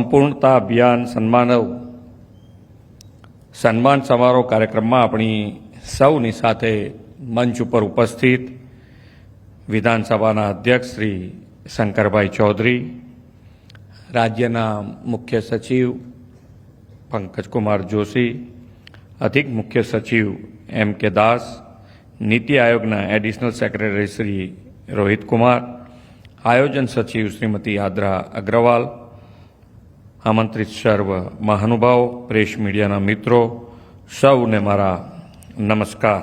સંપૂર્ણતા અભિયાન સન્માનવ સન્માન સમારોહ કાર્યક્રમમાં આપણી સૌની સાથે મંચ ઉપર ઉપસ્થિત વિધાનસભાના અધ્યક્ષ શ્રી શંકરભાઈ ચૌધરી, રાજ્યના મુખ્ય સચિવ પંકજકુમાર જોશી, અધિક મુખ્ય સચિવ એમ કે દાસ, નીતિ આયોગના એડિશનલ સેક્રેટરી શ્રી રોહિત કુમાર આયોજન સચિવ શ્રીમતી આદ્રા અગ્રવાલ આમંત્રિત સર્વ મહાનુભાવો, પ્રેસ મીડિયાના મિત્રો, સૌને મારા નમસ્કાર.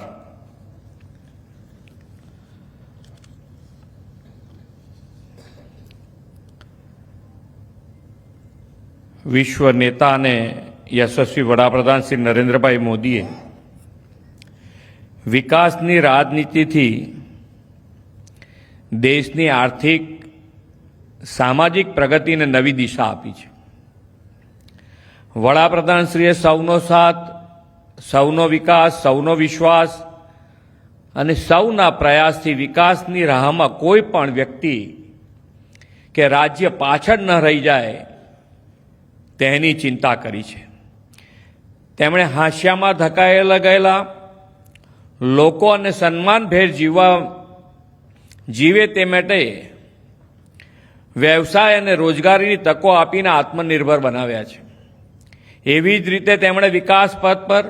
વિશ્વ નેતા અને યશસ્વી વડાપ્રધાન શ્રી નરેન્દ્રભાઈ મોદીએ વિકાસની રાજનીતિથી દેશની આર્થિક, સામાજિક પ્રગતિને નવી દિશા આપી છે. વડાપ્રધાનશ્રીએ સૌનો સાથ, સૌનો વિકાસ, સૌનો વિશ્વાસ અને સૌના પ્રયાસથી વિકાસની રાહમાં કોઈ પણ વ્યક્તિ કે રાજ્ય પાછળ ન રહી જાય, તેની ચિંતા કરી છે. તેમણે હાંસિયામાં ધકાયેલા ગયેલા લોકો અને સન્માનભેર જીવવા જીવે તે માટે વ્યવસાય અને રોજગારીની તકો આપીને આત્મનિર્ભર બનાવ્યા છે. એવી જ રીતે તેમણે વિકાસ પથ પર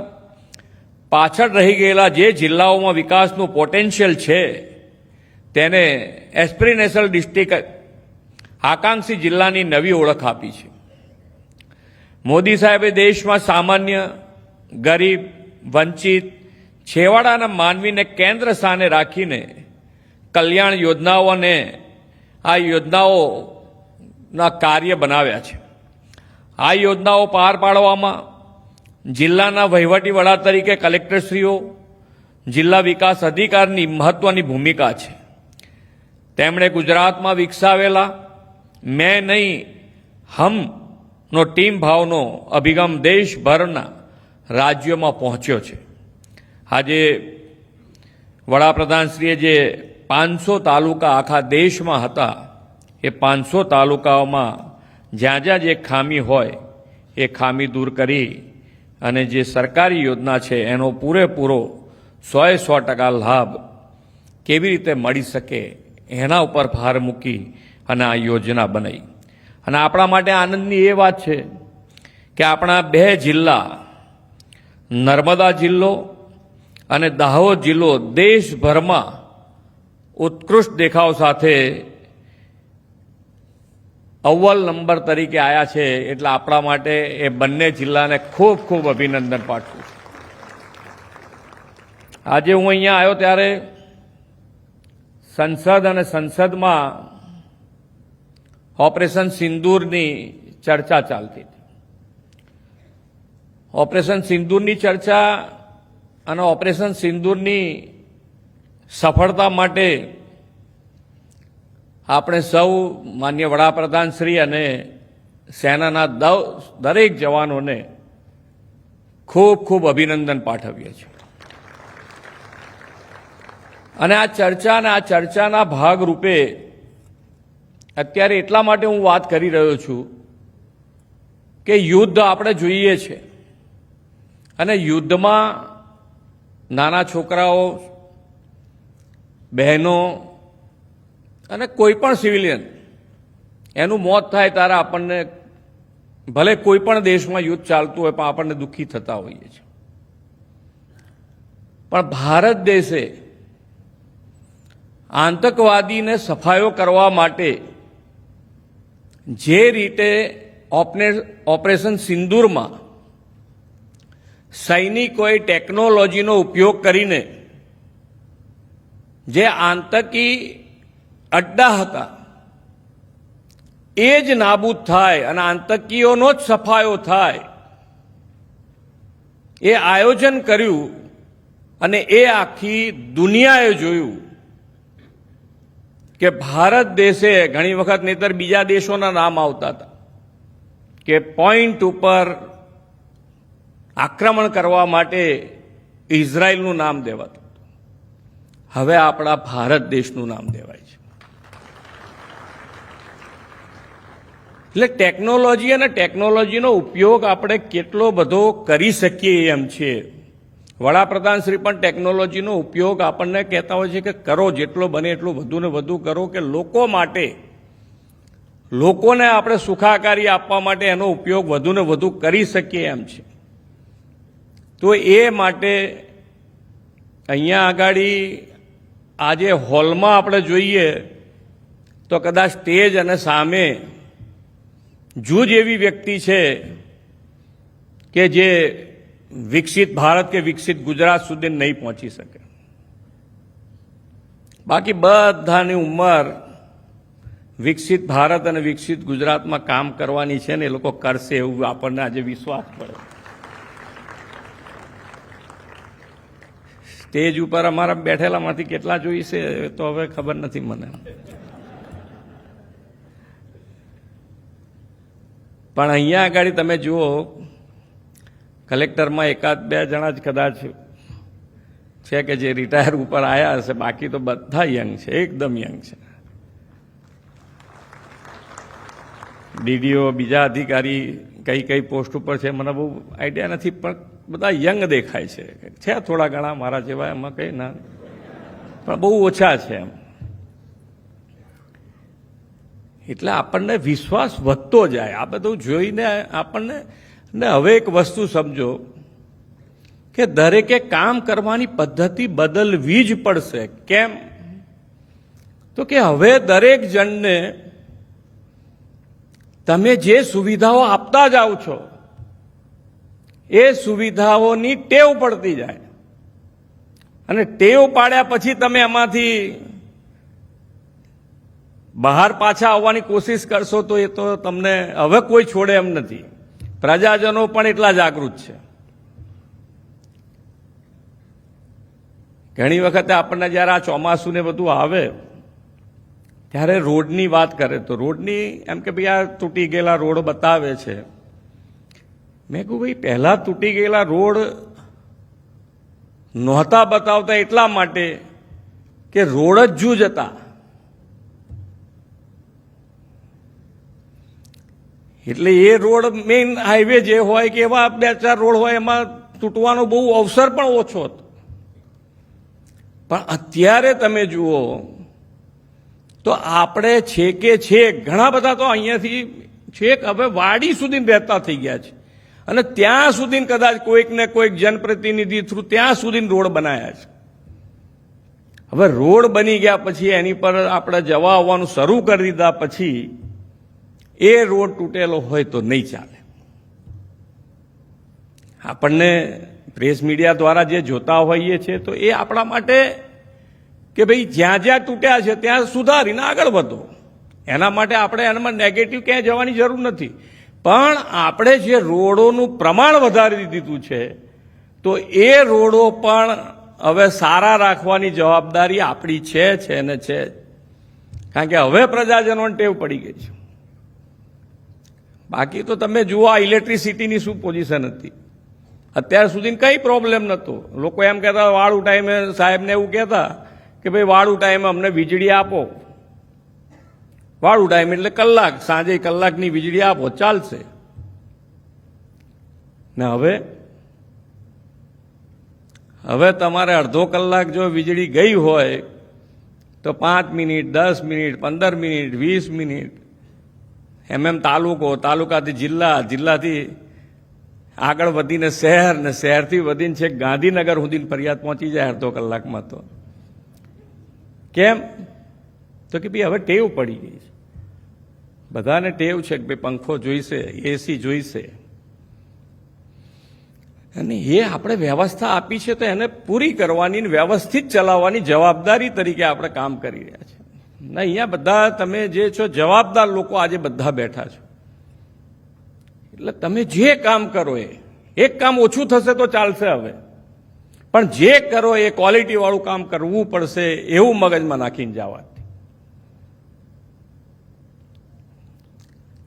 પાછળ રહી ગયેલા જે જિલ્લાઓમાં વિકાસનું પોટેન્શિયલ છે, તેને એસ્પિરેશનલ ડિસ્ટ્રિક્ટ આકાંક્ષી જિલ્લાની નવી ઓળખ આપી છે. મોદી સાહેબે દેશમાં સામાન્ય, ગરીબ, વંચિત, છેવાડાના માનવીને કેન્દ્ર સ્થાને રાખીને કલ્યાણ યોજનાઓ અને આ યોજનાઓના કાર્ય બનાવ્યા છે. આ યોજનાઓ પાર પાડવામાં જિલ્લાના વહીવટી વડા તરીકે કલેક્ટરશ્રીઓ, જિલ્લા વિકાસ અધિકારની મહત્વની ભૂમિકા છે. તેમણે ગુજરાતમાં વિકસાવેલા મેં નહીં હમ નો ટીમ ભાવનો અભિગમ દેશભરના રાજ્યોમાં પહોંચ્યો છે. આજે વડાપ્રધાનશ્રીએ જે પાંચસો તાલુકા આખા દેશમાં હતા, એ પાંચસો તાલુકાઓમાં જ્યાં જ્યાં જે ખામી હોય, એ ખામી દૂર કરી અને જે સરકારી યોજના છે, એનો પૂરેપૂરો સોએ સો ટકા લાભ કેવી રીતે મળી શકે, એના ઉપર ભાર મૂકી અને આ યોજના બનાવી અને આપણા માટે આનંદની એ વાત છે કે આપણા બે જિલ્લા, નર્મદા જિલ્લો અને દાહોદ જિલ્લો દેશભરમાં ઉત્કૃષ્ટ દેખાવ સાથે અવ્વલ નંબર તરીકે આવ્યા છે એટલે આપણા માટે એ બંને જિલ્લાને ખૂબ ખૂબ અભિનંદન પાઠવું આજે હું અહીંયા આવ્યો ત્યારે સંસદ અને સંસદમાં ઓપરેશન સિંદૂરની ચર્ચા ચાલતી હતી. ઓપરેશન સિંદૂરની ચર્ચા અને ઓપરેશન સિંદૂરની સફળતા માટે આપણે સૌ માન્ય વડાપ્રધાન શ્રી અને સેનાના દરેક જવાનોને ખૂબ ખૂબ અભિનંદન પાઠવીએ છીએ. અને આ ચર્ચા અને આ ચર્ચાના ભાગરૂપે અત્યારે એટલા માટે હું વાત કરી રહ્યો છું કે યુદ્ધ આપણે જોઈએ છે. અને યુદ્ધમાં નાના છોકરાઓ, બહેનો અને કોઈ પણ સિવિલિયન, એનું મોત થાય ત્યારે આપણને ભલે કોઈ પણ દેશમાં યુદ્ધ ચાલતું હોય, પણ આપણને દુઃખી થતા હોઈએ છીએ. પણ ભારત દેશે આતંકવાદીને સફાયો કરવા માટે જે રીતે ઓપને- ઓપરેશન સિંદૂરમાં સૈનિકોએ ટેકનોલોજીનો ઉપયોગ કરીને જે આતંકી અડ્ડા હતા. એ જ નાબૂદ થાય અને આતંકીઓનો જ સફાયો થાય. એ આયોજન કર્યું અને એ આખી દુનિયાએ જોયું કે ભારત દેશે ઘણી વખત નહીતર બીજા દેશોના નામ આવતા હતા કે પોઈન્ટ ઉપર આક્રમણ કરવા માટે ઇઝરાયલનું નામ દેવાતું હવે આપણા ભારત દેશનું નામ દેવાય છે. એટલે ટેકનોલોજી અને ટેકનોલોજીનો ઉપયોગ આપણે કેટલો બધો કરી શકીએ એમ છે. વડાપ્રધાન શ્રી પણ ટેકનોલોજીનો ઉપયોગ આપણને કહેતા હોય છે કે કરો જેટલો બને એટલું વધુ ને વધુ કરો કે લોકો માટે, લોકોને આપણે સુખાકારી આપવા માટે એનો ઉપયોગ વધુ ને વધુ કરી શકીએ એમ છે. તો એ માટે અહીંયા આગળ આજે હોલમાં આપણે જોઈએ તો કદાચ સ્ટેજ અને સામે જૂજ એવી વ્યક્તિ છે કે જે વિકસિત ભારત કે વિકસિત ગુજરાત સુધી નહીં પહોંચી શકે. બાકી બધાની ઉંમર વિકસિત ભારત અને વિકસિત ગુજરાતમાં કામ કરવાની છે ને એ લોકો કરશે એવું આપણને આજે વિશ્વાસ પડે. સ્ટેજ ઉપર અમારા બેઠેલામાંથી કેટલા જોઈશે તો હવે ખબર નથી મને. પણ અહીંયા આગળ તમે જુઓ, કલેક્ટરમાં એકાદ બે જણા જ કદાચ છે કે જે રિટાયર ઉપર આવ્યા હશે, બાકી તો બધા યંગ છે, એકદમ યંગ છે. ડીડીઓ બીજા અધિકારી કઈ કઈ પોસ્ટ ઉપર છે, મને બહુ આઈડિયા નથી, પણ બધા યંગ દેખાય છે. છે થોડા ઘણા મારા જેવા, એમાં કંઈ ના. પણ બહુ ઓછા છે એમ. એટલે આપણને વિશ્વાસ વધતો જાય. આ બધું જોઈને આપણને, ને હવે એક વસ્તુ સમજો કે દરેકે કામ કરવાની પદ્ધતિ બદલવી જ પડશે. કેમ? તો કે હવે દરેક જણને તમે જે સુવિધાઓ આપતા જાઓ છો, એ સુવિધાઓની ટેવ પડતી જાય. અને ટેવ પાડ્યા પછી તમે એમાંથી બહાર પાછા આવવાની કોશિશ કરશો તો એ તો તમને હવે કોઈ છોડે એમ નથી. પ્રજાજનો પણ એટલા જાગૃત છે. ઘણી વખતે આપણને જ્યારે આ ચોમાસું ને બધું આવે, ત્યારે રોડની વાત કરે તો રોડની એમ કે ભાઈ આ તૂટી ગયેલા રોડ બતાવે છે. મેં કહું ભાઈ, પહેલાં તૂટી ગયેલા રોડ નહોતા બતાવતા એટલા માટે કે રોડ જ જૂજ હતા. એટલે એ રોડ મેઇન હાઈવે જે હોય કે એવા બે ચાર રોડ હોય, એમાં તૂટવાનો બહુ અવસર પણ ઓછો હતો. પણ અત્યારે તમે જુઓ, તો આપણે છે કે છે, ઘણા બધા તો અહીંયાથી છેક હવે વાડી સુધી રહેતા થઈ ગયા છે. અને ત્યાં સુધી કદાચ કોઈક ને કોઈક જનપ્રતિનિધિ થ્રુ ત્યાં સુધી રોડ બનાવ્યા છે. હવે રોડ બની ગયા પછી એની પર આપણે જવા આવવાનું શરૂ કરી દીધા પછી એ રોડ તૂટેલો હોય તો નહીં ચાલે. આપણને પ્રેસ મીડિયા દ્વારા જે જોતા હોઈએ છીએ તો એ આપણા માટે કે ભાઈ જ્યાં જ્યાં તૂટ્યા છે ત્યાં સુધારીને આગળ વધો. એના માટે આપણે એનામાં નેગેટિવ ક્યાંય જવાની જરૂર નથી. પણ આપણે જે રોડોનું પ્રમાણ વધારી દીધું છે, તો એ રોડો પણ હવે સારા રાખવાની જવાબદારી આપણી છે છે ને છે. કારણ કે હવે પ્રજાજનોને ટેવ પડી ગઈ છે. બાકી તો તમે જુઓ આ ઇલેક્ટ્રિસિટીની શું પોઝિશન હતી. અત્યાર સુધી કંઈ પ્રોબ્લેમ નહોતો. લોકો એમ કહેતા, વાળું ટાઈમે સાહેબને એવું કહેતા કે ભાઈ, વાળું ટાઈમે અમને વીજળી આપો. વાળું ટાઈમ એટલે કલાક, સાંજે કલાકની વીજળી આપો, ચાલશે. ને હવે? હવે તમારે અડધો કલાક જો વીજળી ગઈ હોય, તો પાંચ મિનિટ, દસ મિનિટ, પંદર મિનિટ, વીસ મિનિટ એમ એમ તાલુકો, તાલુકાથી જિલ્લા, જિલ્લાથી આગળ વધીને શહેર ને શહેરથી વધીને છે ગાંધીનગર સુધી ફરિયાદ પહોંચી જાય અડધો કલાકમાં તો. કેમ? તો કે ભાઈ હવે ટેવ પડી ગઈ છે. બધાને ટેવ છે કે ભાઈ પંખો જોઈશે એસી જોઈશે. અને એ આપણે વ્યવસ્થા આપી છે તો એને પૂરી કરવાની વ્યવસ્થિત ચલાવવાની જવાબદારી તરીકે આપણે કામ કરી રહ્યા છીએ ને, અહીંયા બધા તમે જે છો, જવાબદાર લોકો આજે બધા બેઠા છો. એટલે તમે જે કામ કરો એ, એક કામ ઓછું થશે તો ચાલશે હવે. પણ જે કરો એ ક્વોલિટી વાળું કામ કરવું પડશે એવું મગજમાં નાખીને જવા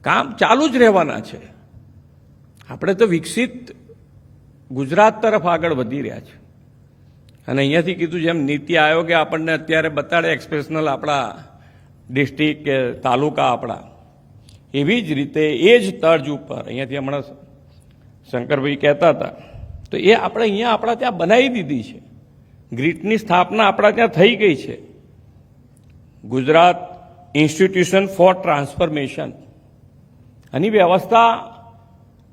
કામ ચાલુ જ રહેવાના છે. આપણે તો વિકસિત ગુજરાત તરફ આગળ વધી રહ્યા છે. અને અહીંયાથી કીધું જેમ નીતિ આયોગે આપણને અત્યારે બતાડે એક્સપ્રેશનલ આપણા ડિસ્ટ્રિક્ટ કે તાલુકા આપણા. એવી જ રીતે એ જ તર્જ ઉપર, અહીંયાથી હમણાં શંકરભાઈ કહેતા હતા, તો એ આપણે અહીંયા આપણા ત્યાં બનાવી દીધી છે. ગ્રીટની સ્થાપના આપણા ત્યાં થઈ ગઈ છે. ગુજરાત ઇન્સ્ટિટ્યુશન ફોર ટ્રાન્સફોર્મેશન આની વ્યવસ્થા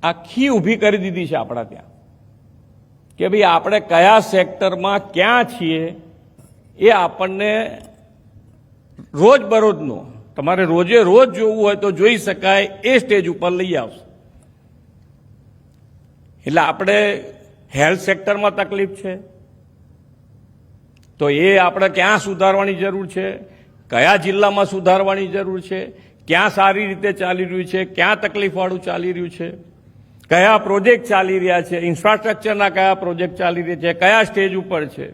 આખી ઊભી કરી દીધી છે આપણા ત્યાં. કે ભાઈ આપણે કયા સેક્ટરમાં ક્યાં છીએ એ આપણને રોજબરોજનો, તમારે રોજે રોજ જોવું હોય તો જોઈ શકાય, એ સ્ટેજ ઉપર લઈ આવશે. એટલે આપણે હેલ્થ સેક્ટરમાં તકલીફ છે. તો એ આપણે ક્યાં સુધારવાની જરૂર છે? કયા જિલ્લામાં સુધારવાની જરૂર છે? ક્યાં સારી રીતે ચાલી રહ્યું છે? ક્યાં તકલીફવાળું ચાલી રહ્યું છે? કયા પ્રોજેક્ટ ચાલી રહ્યા છે, ઇન્ફ્રાસ્ટ્રક્ચરના કયા પ્રોજેક્ટ ચાલી રહ્યા છે, કયા સ્ટેજ ઉપર છે?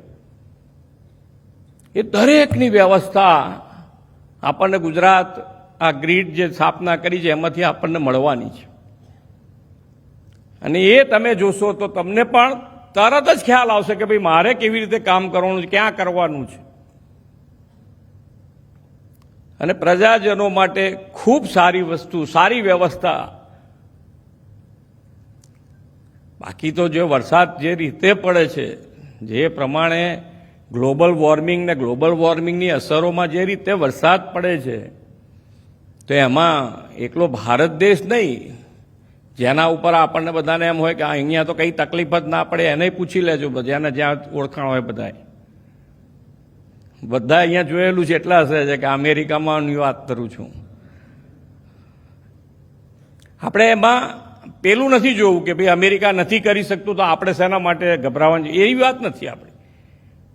એ દરેકની વ્યવસ્થા આપણને ગુજરાત આ ગ્રીડ જે સ્થાપના કરી છે, એમાંથી આપણને મળવાની છે. અને એ તમે જોશો તો તમને પણ તરત જ ખ્યાલ આવશે કે ભાઈ મારે કેવી રીતે કામ કરવાનું છે, ક્યાં કરવાનું છે. અને પ્રજાજનો માટે ખૂબ સારી વસ્તુ, સારી વ્યવસ્થા બાકી તો જે વરસાદ જે રીતે પડે છે, જે પ્રમાણે ગ્લોબલ વોર્મિંગ ને ગ્લોબલ વોર્મિંગની અસરોમાં જે રીતે વરસાદ પડે છે, તો એમાં એકલો ભારત દેશ નહીં. જેના ઉપર આપણને બધાને એમ હોય કે અહીંયા તો કંઈ તકલીફ જ ના પડે, એને પૂછી લેજો બધાને જ્યાં ઓળખાણ હોય બધાએ બધા અહીંયા જોયેલું છે, એટલા હશે છે કે અમેરિકામાં હું વાત કરું છું. આપણે એમાં પેલું નથી જોવું કે ભાઈ અમેરિકા નથી કરી શકતું તો આપણે શેના માટે ગભરાવાની એવી વાત નથી આપણે.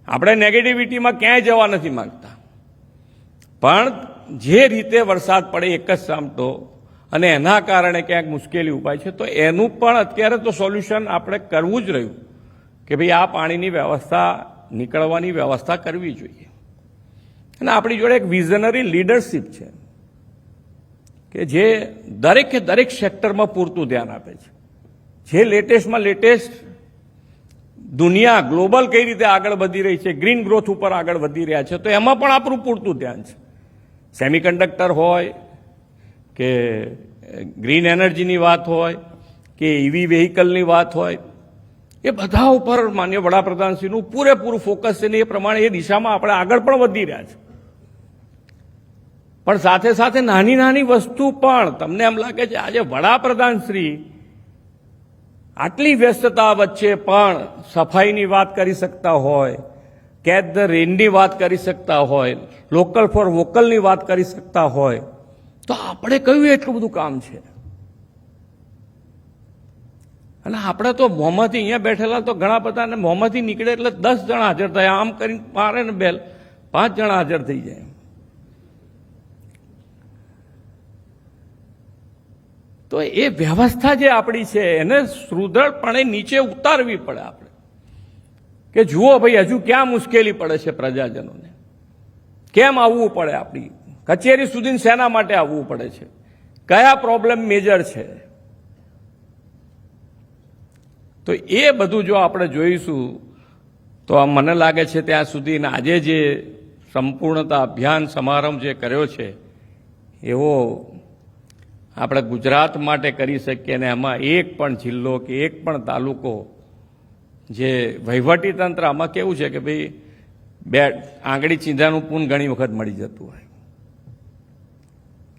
આપણે નેગેટિવિટીમાં ક્યાંય જવા નથી માંગતા. પણ જે રીતે વરસાદ પડે એક જ સામટો અને એના કારણે ક્યાંક મુશ્કેલી ઉપાય છે, તો એનું પણ અત્યારે તો સોલ્યુશન આપણે કરવું જ રહ્યું કે ભાઈ આ પાણીની વ્યવસ્થા, નીકળવાની વ્યવસ્થા કરવી જોઈએ. અને આપણી જોડે એક વિઝનરી લીડરશિપ છે. કે જે દરેકે દરેક સેક્ટરમાં પૂરતું ધ્યાન આપે છે. જે લેટેસ્ટમાં લેટેસ્ટ દુનિયા ગ્લોબલ કઈ રીતે આગળ વધી રહી છે, ગ્રીન ગ્રોથ ઉપર આગળ વધી રહ્યા છે, તો એમાં પણ આપણું પૂરતું ધ્યાન છે. સેમિકન્ડક્ટર હોય કે ગ્રીન એનર્જીની વાત હોય કે ઈવી વેહિકલની વાત હોય, એ બધા ઉપર માન્ય વડાપ્રધાનશ્રીનું પૂરેપૂરું ફોકસ છે ને એ પ્રમાણે એ દિશામાં આપણે આગળ પણ વધી રહ્યા છે. પણ સાથે સાથે નાની નાની વસ્તુ પણ તમને એમ લાગે છે, આજે વડાપ્રધાન શ્રી આટલી વ્યસ્તતા વચ્ચે પણ સફાઈની વાત કરી શકતા હોય કેચ ધ રેનની વાત કરી શકતા હોય, લોકલ ફોર વોકલની વાત કરી શકતા હોય, તો આપણે કયું એટલું બધું કામ છે? અને આપણે તો મોંમાંથી અહીંયા બેઠેલા તો ઘણા બધા મોંમાંથી નીકળે એટલે દસ જણા હાજર થાય, આમ કરીને મારે ને બેલ પાંચ જણા હાજર થઈ જાય. તો એ વ્યવસ્થા જે આપણી છે, એને સુદૃઢપણે નીચે ઉતારવી પડે આપણે. કે જુઓ ભાઈ, હજુ ક્યાં મુશ્કેલી પડે છે પ્રજાજનોને? કેમ આવવું પડે આપણી? કચેરી સુધી શેના માટે આવવું પડે છે? કયા પ્રોબ્લેમ મેજર છે? તો એ બધું જો આપણે જોઈશું, તો આ મને લાગે છે ત્યાં સુધી આજે જે સંપૂર્ણતા અભિયાન સમારંભ જે કર્યો છે, એવો આપણે ગુજરાત માટે કરી શકીએ ને એમાં એક પણ જિલ્લો કે એક પણ તાલુકો જે વહીવટી તંત્ર આમાં કેવું છે કે ભાઈ બે આંગળી ચીંધાનું પૂન ઘણી વખત મળી જતું હોય.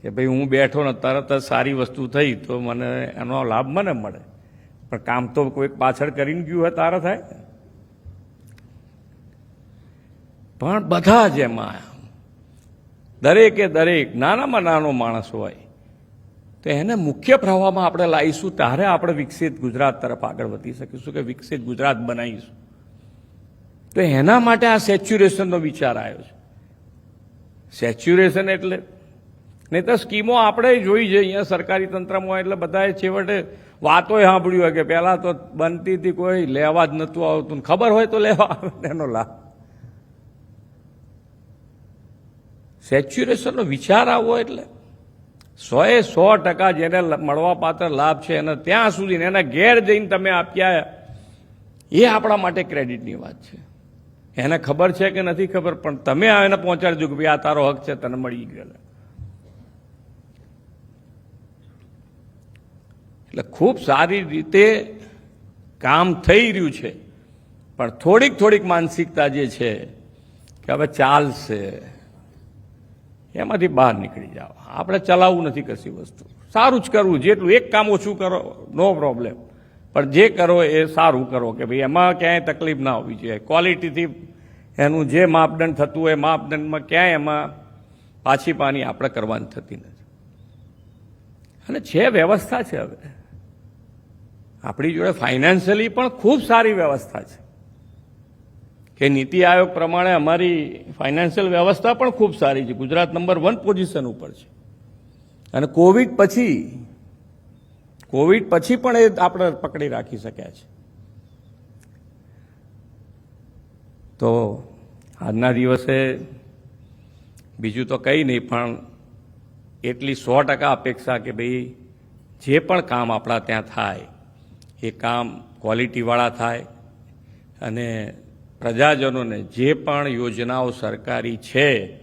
કે ભાઈ હું બેઠો ને તરત જ સારી વસ્તુ થઈ તો મને એનો લાભ મને મળે. પણ કામ તો કોઈક પાછળ કરીને ગયું હોય તારે થાય. પણ બધા જ એમાં દરેકે દરેક નાનામાં નાનો માણસ હોય તો એને મુખ્ય પ્રવાહમાં આપણે લાવીશું, ત્યારે આપણે વિકસિત ગુજરાત તરફ આગળ વધી શકીશું કે વિકસિત ગુજરાત બનાવીશું. તો એના માટે આ સેચ્યુરેશનનો વિચાર આવ્યો છે. સેચ્યુરેશન એટલે? નહીં તો સ્કીમો આપણે જોઈ છે, અહીંયા સરકારી તંત્રમાં હોય એટલે બધાએ છેવટે વાતો સાંભળ્યું હોય કે પહેલાં તો બનતી હતી કોઈ, લેવા જ નહોતું આવતું. ખબર હોય તો લેવા આવે, એનો લાભ. સેચ્યુરેશનનો વિચાર આવવો એટલે? સોએ સો ટકા જેને મળવા પાત્ર લાભ છે એને ત્યાં સુધી એના ઘેર જઈને તમે આપ્યા એ આપણા માટે ક્રેડિટની વાત છે. એને ખબર છે કે નથી ખબર, પણ તમે એને પહોંચાડજો કે ભાઈ આ તારો હક છે, તને મળી ગયો એટલે ખૂબ સારી રીતે કામ થઈ રહ્યું છે. પણ થોડીક થોડીક માનસિકતા જે છે, કે હવે ચાલશે. એમાંથી બહાર નીકળી જાઓ. આપણે ચલાવવું નથી કશી વસ્તુ. સારું જ કરવું. જેટલું એક કામ ઓછું કરો, નો પ્રોબ્લેમ પણ જે કરો એ સારું કરો કે ભાઈ એમાં ક્યાંય તકલીફ ના હોવી જોઈએ. ક્વોલિટીથી એનું જે માપદંડ થતું હોય માપદંડમાં ક્યાંય એમાં પાછી પાની આપણે કરવાની થતી નથી. અને છે વ્યવસ્થા છે હવે. આપણી જોડે ફાઇનાન્શિયલી પણ ખૂબ સારી વ્યવસ્થા છે. કે નીતિ આયોગ પ્રમાણે અમારી ફાઇનાન્શિયલ વ્યવસ્થા પણ ખૂબ સારી છે. ગુજરાત નંબર વન પોઝિશન ઉપર છે. અને કોવિડ પછી કોવિડ પછી પણ એ આપણે પકડી રાખી શક્યા છે. તો આજના દિવસે બીજું તો કંઈ નહીં, પણ એટલી સો ટકા અપેક્ષા કે ભાઈ જે પણ કામ આપણા ત્યાં થાય, એ કામ ક્વોલિટીવાળા થાય અને પ્રજાજનોને જે પણ યોજનાઓ સરકારી છે,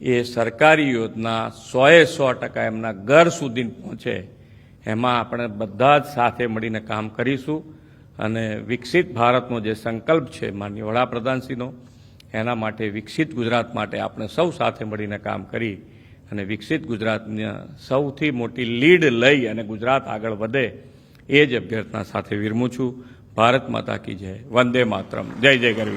એ સરકારી યોજના સોએ સો ટકા એમના ઘર સુધી પહોંચે, એમાં આપણે બધા જ સાથે મળીને કામ કરીશું. અને વિકસિત ભારતનો જે સંકલ્પ છે, માનનીય વડાપ્રધાનશ્રીનો, એના માટે વિકસિત ગુજરાત માટે આપણે સૌ સાથે મળીને કામ કરી અને વિકસિત ગુજરાતની સૌથી મોટી લીડ લઈ અને ગુજરાત આગળ વધે, એ જ અભ્યર્થના સાથે વિરમું છું. ભારત માતા કી જય. વંદે માતરમ. જય જય ગરવી